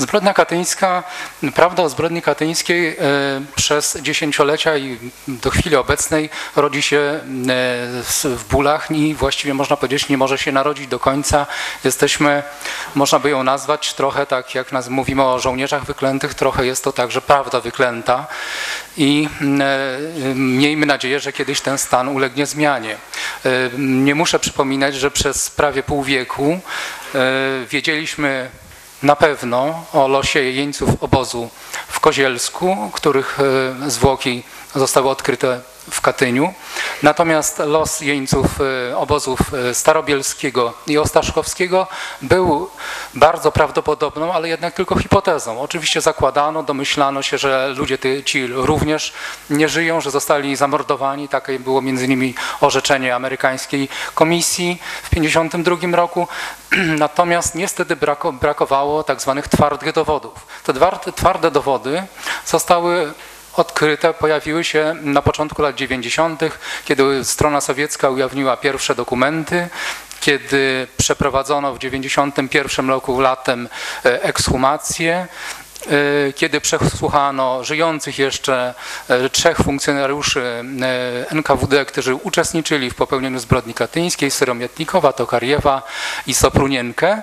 Zbrodnia katyńska, prawda o zbrodni katyńskiej e, przez dziesięciolecia i do chwili obecnej rodzi się e, w bólach i właściwie można powiedzieć nie może się narodzić do końca. Jesteśmy, można by ją nazwać trochę tak jak nas, mówimy o żołnierzach wyklętych, trochę jest to także prawda wyklęta i e, miejmy nadzieję, że kiedyś ten stan ulegnie zmianie. Nie muszę przypominać, że przez prawie pół wieku wiedzieliśmy na pewno o losie jeńców obozu w Kozielsku, których e, zwłoki zostały odkryte w Katyniu. Natomiast los jeńców e, obozów e, starobielskiego i ostaszkowskiego był bardzo prawdopodobną, ale jednak tylko hipotezą. Oczywiście zakładano, domyślano się, że ludzie ci również nie żyją, że zostali zamordowani. Takie było między innymi orzeczenie amerykańskiej komisji w 1952 roku. Natomiast niestety brakowało tak zwanych twardych dowodów. Te twarde dowody zostały odkryte pojawiły się na początku lat 90., kiedy strona sowiecka ujawniła pierwsze dokumenty, kiedy przeprowadzono w 91 roku latem e, ekshumację, kiedy przesłuchano żyjących jeszcze e, trzech funkcjonariuszy NKWD, którzy uczestniczyli w popełnieniu zbrodni katyńskiej, Syromietnikowa, Tokariewa i Soprunienkę.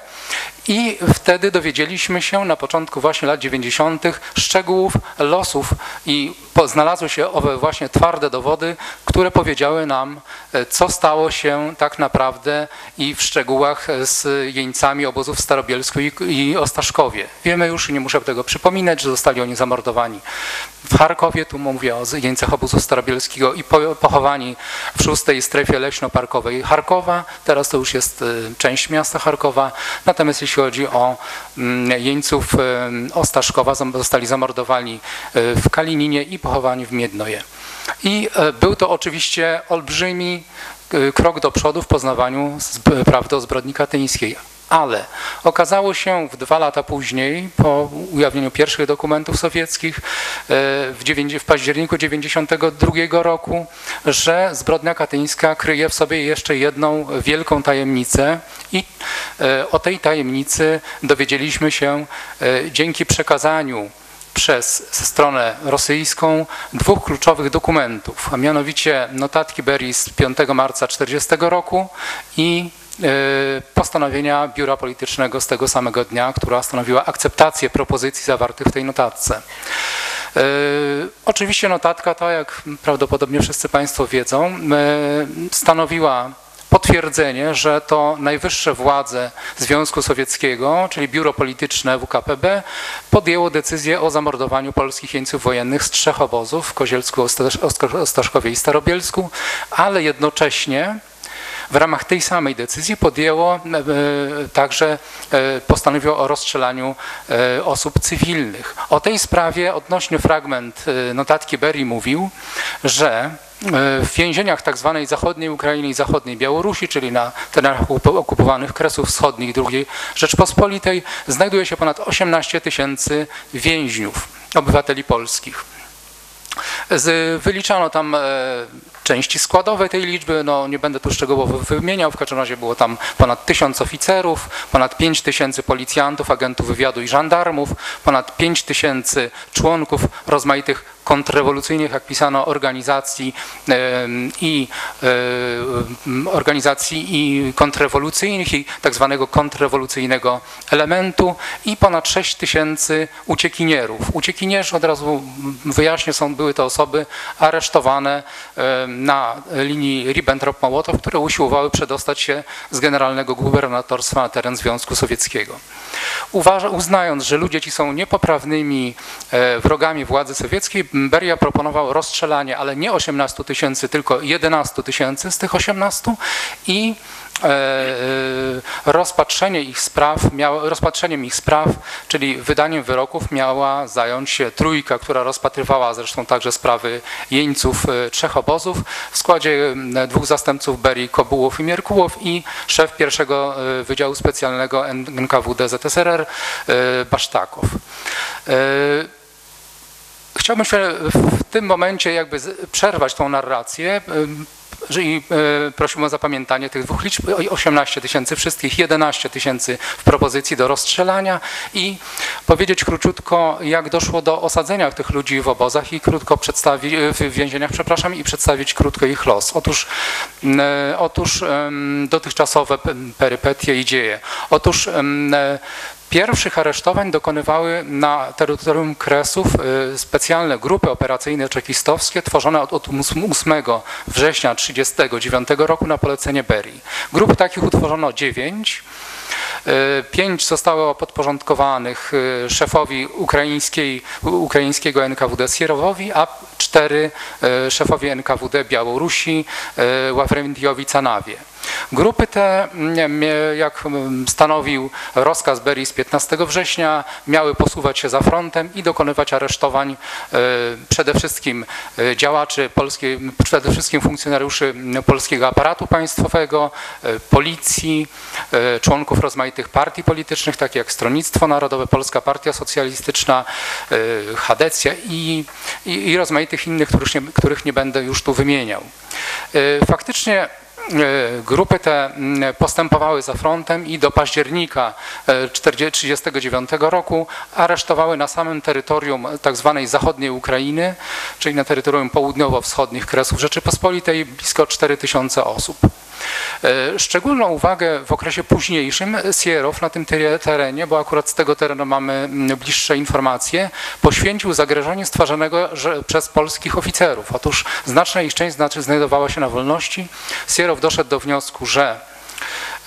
I wtedy dowiedzieliśmy się na początku właśnie lat 90. szczegółów losów i znalazły się owe właśnie twarde dowody, które powiedziały nam, e, co stało się tak naprawdę i w szczegółach z jeńcami obozów w Starobielsku i, Ostaszkowie. Wiemy już, nie muszę tego przypominać, że zostali oni zamordowani w Charkowie, tu mówię o jeńcach obozu starobielskiego i pochowani w szóstej strefie leśno-parkowej Charkowa. Teraz to już jest y, część miasta Charkowa. Natomiast jeśli chodzi o mm, jeńców Ostaszkowa, zostali zamordowani y, w Kalininie i pochowani w Miednoje. I był to oczywiście olbrzymi krok do przodu w poznawaniu prawdy o zbrodni katyńskiej ale okazało się w dwa lata później, po ujawnieniu pierwszych dokumentów sowieckich e, w, w październiku 1992 roku, że zbrodnia katyńska kryje w sobie jeszcze jedną wielką tajemnicę i e, o tej tajemnicy dowiedzieliśmy się e, dzięki przekazaniu przez stronę rosyjską dwóch kluczowych dokumentów, a mianowicie notatki Berii z 5 marca 1940 roku i postanowienia Biura Politycznego z tego samego dnia, która stanowiła akceptację propozycji zawartych w tej notatce. E, oczywiście notatka ta, jak prawdopodobnie wszyscy Państwo wiedzą, e, stanowiła potwierdzenie, że to najwyższe władze Związku Sowieckiego, czyli biuro polityczne WKPB, podjęło decyzję o zamordowaniu polskich jeńców wojennych z trzech obozów w Kozielsku, Ostaszkowie i Starobielsku, ale jednocześnie w ramach tej samej decyzji podjęło e, także, e, postanowiło o rozstrzelaniu e, osób cywilnych. O tej sprawie odnośnie fragment notatki Berry mówił, że w więzieniach tak zwanej zachodniej Ukrainy i zachodniej Białorusi, czyli na terenach okupowanych Kresów Wschodnich II Rzeczpospolitej, znajduje się ponad 18 tysięcy więźniów, obywateli polskich. Wyliczano tam części składowe tej liczby, no nie będę tu szczegółowo wymieniał, w każdym razie było tam ponad tysiąc oficerów, ponad pięć tysięcy policjantów, agentów wywiadu i żandarmów, ponad pięć tysięcy członków rozmaitych kontrrewolucyjnych, jak pisano, organizacji i organizacji i kontrrewolucyjnych i tak zwanego kontrrewolucyjnego elementu i ponad 6 tysięcy uciekinierów. Uciekinierzy, od razu wyjaśnię, są, były to osoby aresztowane na linii Ribbentrop-Mołotow, które usiłowały przedostać się z generalnego gubernatorstwa na teren Związku Sowieckiego. Uważa, uznając, że ludzie ci są niepoprawnymi e, wrogami władzy sowieckiej, Beria proponował rozstrzelanie, ale nie 18 tysięcy, tylko 11 tysięcy z tych 18 i rozpatrzenie ich spraw, rozpatrzeniem ich spraw, czyli wydaniem wyroków miała zająć się trójka, która rozpatrywała zresztą także sprawy jeńców e, trzech obozów w składzie dwóch zastępców Berii, Kobułow i Mierkułow i szef pierwszego Wydziału Specjalnego NKWD ZSRR Basztakow. Chciałbym się w tym momencie jakby przerwać tą narrację i e, prosiłbym o zapamiętanie tych dwóch liczb, 18 tysięcy wszystkich, 11 tysięcy w propozycji do rozstrzelania i powiedzieć króciutko, jak doszło do osadzenia tych ludzi w obozach i krótko przedstawić, w więzieniach, przepraszam, i przedstawić krótko ich los. Otóż, otóż dotychczasowe perypetie i dzieje. Otóż Pierwszych aresztowań dokonywały na terytorium Kresów y, specjalne grupy operacyjne czekistowskie tworzone od 8 września 1939 roku na polecenie Berii. Grup takich utworzono 9. Y, pięć zostało podporządkowanych y, szefowi ukraińskiej, ukraińskiego NKWD Sierowowi, a cztery szefowi NKWD Białorusi Ławrentiowi Canawie. Grupy te, jak stanowił rozkaz Berii z 15 września, miały posuwać się za frontem i dokonywać aresztowań e, przede wszystkim e, działaczy polskiej, przede wszystkim funkcjonariuszy polskiego aparatu państwowego, e, policji, członków rozmaitych partii politycznych, takich jak Stronnictwo Narodowe, Polska Partia Socjalistyczna, Hadecja i, i, i rozmaitych innych, których nie, których nie będę już tu wymieniał. Faktycznie grupy te mm, postępowały za frontem i do października 1939 e, roku aresztowały na samym terytorium tzw. Tak zachodniej Ukrainy, czyli na terytorium południowo-wschodnich Kresów Rzeczypospolitej blisko 4000 osób. E, szczególną uwagę w okresie późniejszym Sierow na tym terenie, bo akurat z tego terenu mamy mm, bliższe informacje, poświęcił zagrożenie stwarzanego przez polskich oficerów. Otóż znaczna ich część znaczy znajdowała się na wolności. Sierow doszedł do wniosku, że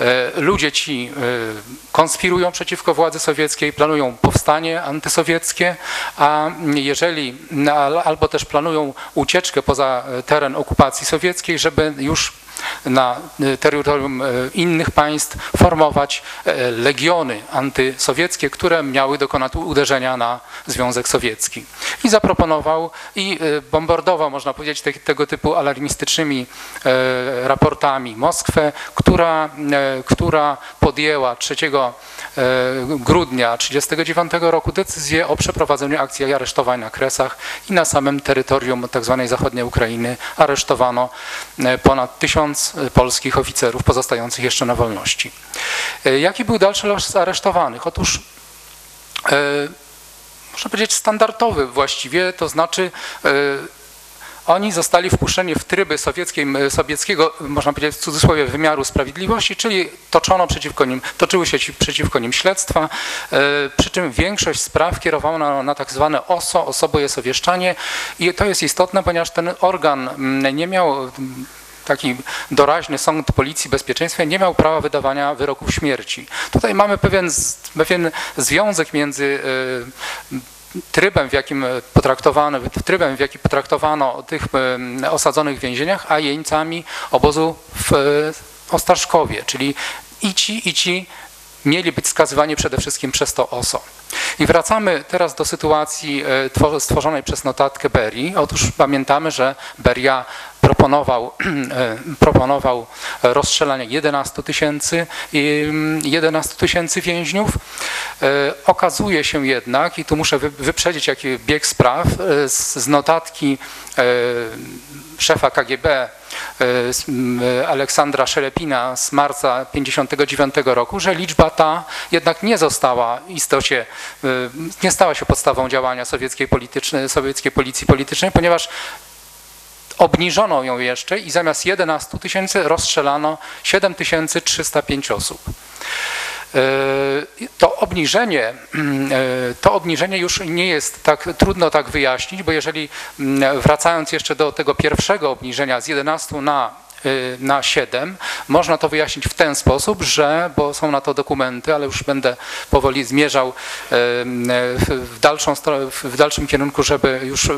e, ludzie ci e, konspirują przeciwko władzy sowieckiej, planują powstanie antysowieckie, a jeżeli albo też planują ucieczkę poza teren okupacji sowieckiej, żeby już na y, terytorium y, innych państw formować y, legiony antysowieckie, które miały dokonać uderzenia na Związek Sowiecki. I zaproponował i bombardował, można powiedzieć, te, tego typu alarmistycznymi raportami Moskwę, która, która podjęła 3 grudnia 1939 roku decyzję o przeprowadzeniu akcji aresztowań na Kresach i na samym terytorium tzw. Tak zachodniej Ukrainy aresztowano ponad tysiąc e, polskich oficerów pozostających jeszcze na wolności. E, jaki był dalszy los aresztowanych? Otóż e, można powiedzieć standardowy właściwie, to znaczy oni zostali wpuszczeni w tryby sowieckiego, można powiedzieć w cudzysłowie, wymiaru sprawiedliwości, czyli toczono przeciwko nim, toczyły się przeciwko nim śledztwa, przy czym większość spraw kierowano na tak zwane OSO, osoboje sowieszczanie i to jest istotne, ponieważ ten organ nie miał taki doraźny sąd policji bezpieczeństwa nie miał prawa wydawania wyroków śmierci. Tutaj mamy pewien, pewien związek między e, trybem, w jakim potraktowano, trybem, w jaki potraktowano tych e, osadzonych w więzieniach, a jeńcami obozu w e, Ostaszkowie, czyli i ci, i ci mieli być skazywani przede wszystkim przez to OSO. I wracamy teraz do sytuacji stworzonej przez notatkę Berii. Otóż pamiętamy, że Beria proponował, e, proponował rozstrzelanie 11 tysięcy 11 tysięcy więźniów. E, okazuje się jednak, i tu muszę wyprzedzić jaki bieg spraw, e, z notatki szefa KGB Aleksandra Szelepina z marca 1959 roku, że liczba ta jednak nie została istocie, nie stała się podstawą działania sowieckiej, politycznej, sowieckiej policji politycznej, ponieważ obniżono ją jeszcze i zamiast 11 tysięcy rozstrzelano 7305 osób. E, to obniżenie, e, to obniżenie już nie jest tak trudno tak wyjaśnić, bo jeżeli wracając jeszcze do tego pierwszego obniżenia z 11 na Y, na 7. Można to wyjaśnić w ten sposób, że, bo są na to dokumenty, ale już będę powoli zmierzał y, w, dalszą, w dalszym kierunku, żeby już y,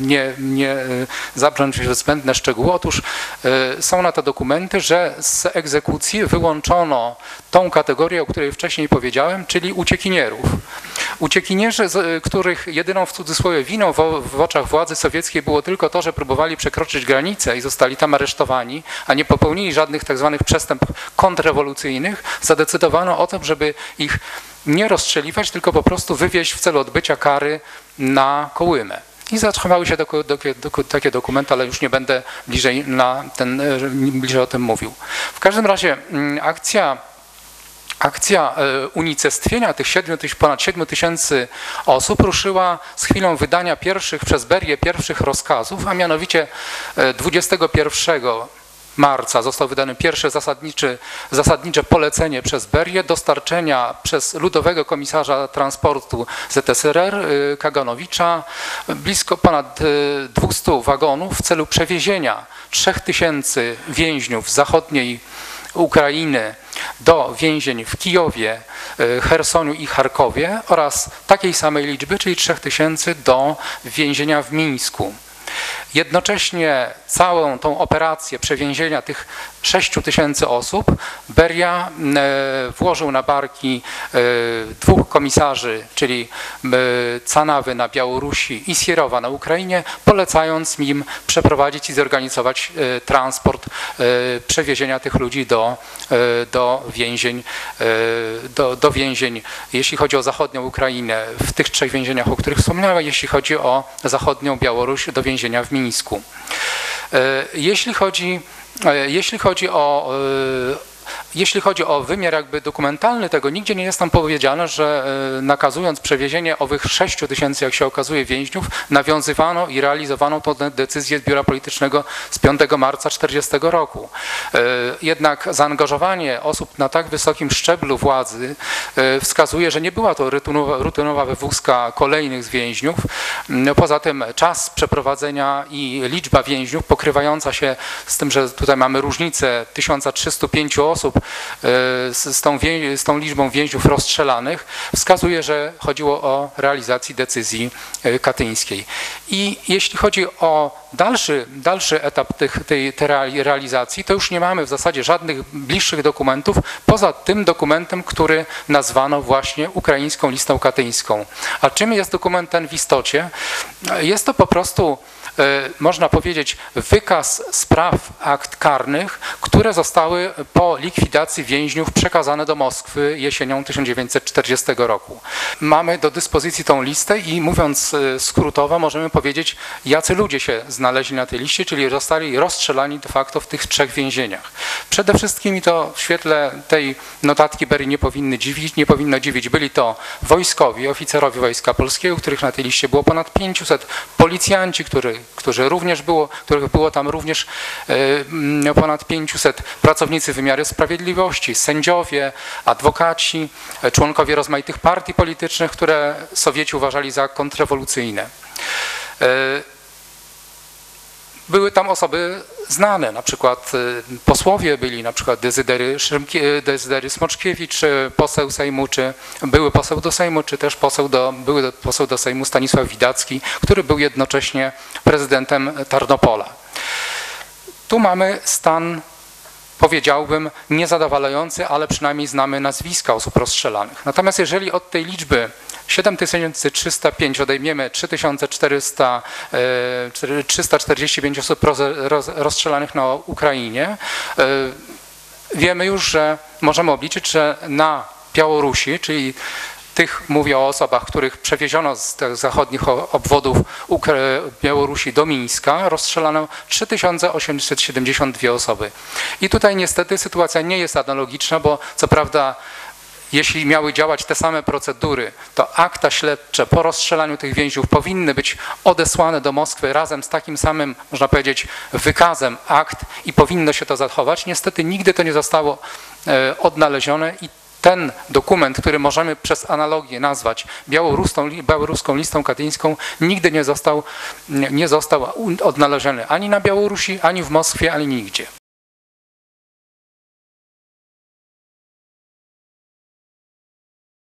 nie, nie zabrnąć w zbędne szczegóły. Otóż są na to dokumenty, że z egzekucji wyłączono tą kategorię, o której wcześniej powiedziałem, czyli uciekinierów. Uciekinierzy, których jedyną w cudzysłowie winą w, oczach władzy sowieckiej było tylko to, że próbowali przekroczyć granicę i zostali tam aresztowani, a nie popełnili żadnych tak zwanych przestępstw kontrrewolucyjnych, zadecydowano o tym, żeby ich nie rozstrzeliwać, tylko po prostu wywieźć w celu odbycia kary na Kołymę. I zatrzymały się doku, doku, doku, takie dokumenty, ale już nie będę bliżej, na ten, bliżej o tym mówił. W każdym razie mm, akcja Akcja e, unicestwienia tych 7 tyś, ponad 7 tysięcy osób ruszyła z chwilą wydania pierwszych przez Berię pierwszych rozkazów, a mianowicie e, 21 marca został wydane pierwsze zasadnicze, zasadnicze polecenie przez Berię dostarczenia przez Ludowego Komisarza Transportu ZSRR y, Kaganowicza blisko ponad y, 200 wagonów w celu przewiezienia 3000 więźniów zachodniej Ukrainy do więzień w Kijowie, y, Chersoniu i Charkowie oraz takiej samej liczby, czyli 3000 do więzienia w Mińsku. Jednocześnie całą tą operację przewiezienia tych 6 tysięcy osób Beria e, włożył na barki e, dwóch komisarzy, czyli e, Canawy na Białorusi i Sierowa na Ukrainie, polecając im przeprowadzić i zorganizować transport przewiezienia tych ludzi do, do więzień, do, do więzień, jeśli chodzi o zachodnią Ukrainę, w tych trzech więzieniach, o których wspomniałem, jeśli chodzi o zachodnią Białoruś, do więzienia w Mińsku. Jeśli chodzi, jeśli chodzi o jeśli chodzi o wymiar jakby dokumentalny tego, nigdzie nie jest tam powiedziane, że nakazując przewiezienie owych 6 tysięcy, jak się okazuje, więźniów, nawiązywano i realizowano tę decyzję z Biura Politycznego z 5 marca 40 roku. Jednak zaangażowanie osób na tak wysokim szczeblu władzy wskazuje, że nie była to rutynowa, wywózka kolejnych z więźniów. Poza tym czas przeprowadzenia i liczba więźniów pokrywająca się z tym, że tutaj mamy różnicę 1305 osób z tą, z tą liczbą więźniów rozstrzelanych wskazuje, że chodziło o realizację decyzji katyńskiej. I jeśli chodzi o dalszy, dalszy etap tych, tej, tej realizacji, to już nie mamy w zasadzie żadnych bliższych dokumentów poza tym dokumentem, który nazwano właśnie ukraińską listą katyńską. A czym jest dokument ten w istocie? Jest to po prostu można powiedzieć, wykaz spraw akt karnych, które zostały po likwidacji więźniów przekazane do Moskwy jesienią 1940 roku. Mamy do dyspozycji tą listę i mówiąc skrótowo możemy powiedzieć, jacy ludzie się znaleźli na tej liście, czyli zostali rozstrzelani de facto w tych trzech więzieniach. Przede wszystkim i to w świetle tej notatki Berry nie powinny dziwić, nie powinno dziwić, byli to wojskowi, oficerowie Wojska Polskiego, których na tej liście było ponad 500, policjanci, którzy którzy również było, których było tam również ponad 500 pracownicy wymiaru sprawiedliwości, sędziowie, adwokaci, członkowie rozmaitych partii politycznych, które Sowieci uważali za kontrrewolucyjne. Były tam osoby znane, na przykład posłowie byli, na przykład Dezydery, Dezydery Smoczkiewicz, poseł Sejmu, czy były poseł do Sejmu, czy też poseł do, były poseł do Sejmu Stanisław Widacki, który był jednocześnie prezydentem Tarnopola. Tu mamy stan powiedziałbym niezadowalający, ale przynajmniej znamy nazwiska osób rozstrzelanych. Natomiast jeżeli od tej liczby 7305 odejmiemy 3400, 345 osób rozstrzelanych na Ukrainie, wiemy już, że możemy obliczyć, że na Białorusi, czyli tych mówię o osobach, których przewieziono z tych zachodnich obwodów Białorusi do Mińska, rozstrzelano 3872 osoby. I tutaj niestety sytuacja nie jest analogiczna, bo co prawda jeśli miały działać te same procedury, to akta śledcze po rozstrzelaniu tych więźniów powinny być odesłane do Moskwy razem z takim samym, można powiedzieć, wykazem akt i powinno się to zachować. Niestety nigdy to nie zostało odnalezione i ten dokument, który możemy przez analogię nazwać białoruską, białoruską listą katyńską, nigdy nie został, nie został odnaleziony ani na Białorusi, ani w Moskwie, ani nigdzie.